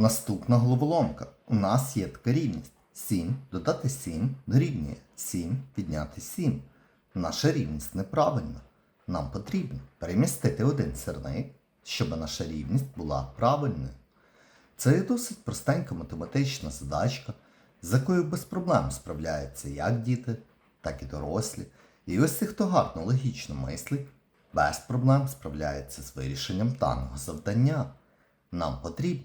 Наступна головоломка. У нас є така рівність. 7 додати 7 дорівнює 7 підняти 7. Наша рівність неправильна. Нам потрібно перемістити один сірник, щоб наша рівність була правильною. Це є досить простенька математична задачка, з якою без проблем справляються як діти, так і дорослі. І ось ті, хто гарно логічно мислить, без проблем справляється з вирішенням даного завдання. Нам потрібно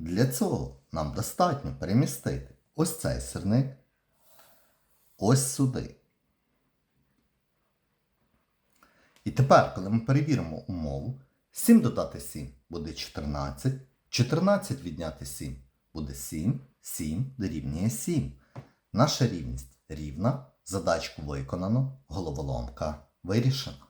Для цього нам достатньо перемістити ось цей сирник ось сюди. І тепер, коли ми перевіримо умову, 7 додати 7 буде 14, 14 відняти 7 буде 7, 7 дорівнює 7. Наша рівність рівна, задачку виконано, головоломка вирішена.